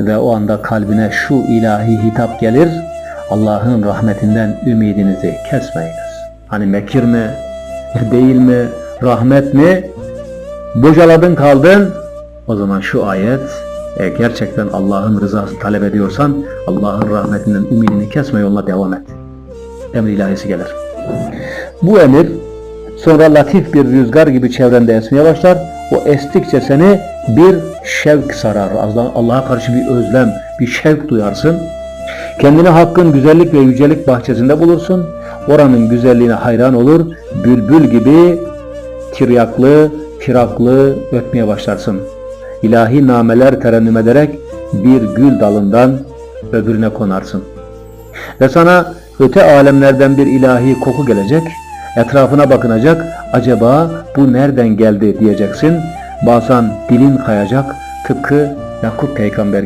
ve o anda kalbine şu ilahi hitap gelir. Allah'ın rahmetinden ümidinizi kesmeyiniz. Hani mekir mi, değil mi, rahmet mi? Bocaladın kaldın. O zaman şu ayet e, gerçekten Allah'ın rızasını talep ediyorsan Allah'ın rahmetinden ümidini kesme yoluna devam et. Emir ilahisi gelir. Bu emir sonra latif bir rüzgar gibi çevrende esmeye başlar. O estikçe seni bir şevk sarar. Allah- Allah'a karşı bir özlem, bir şevk duyarsın. Kendini hakkın güzellik ve yücelik bahçesinde bulursun. Oranın güzelliğine hayran olur. Bülbül gibi tiryaklı, firaklı ötmeye başlarsın. İlahi nameler terennüm ederek bir gül dalından öbürüne konarsın. Ve sana öte alemlerden bir ilahi koku gelecek. Etrafına bakınacak. Acaba bu nereden geldi diyeceksin. Bazen dilin kayacak. Tıpkı Yakup peygamber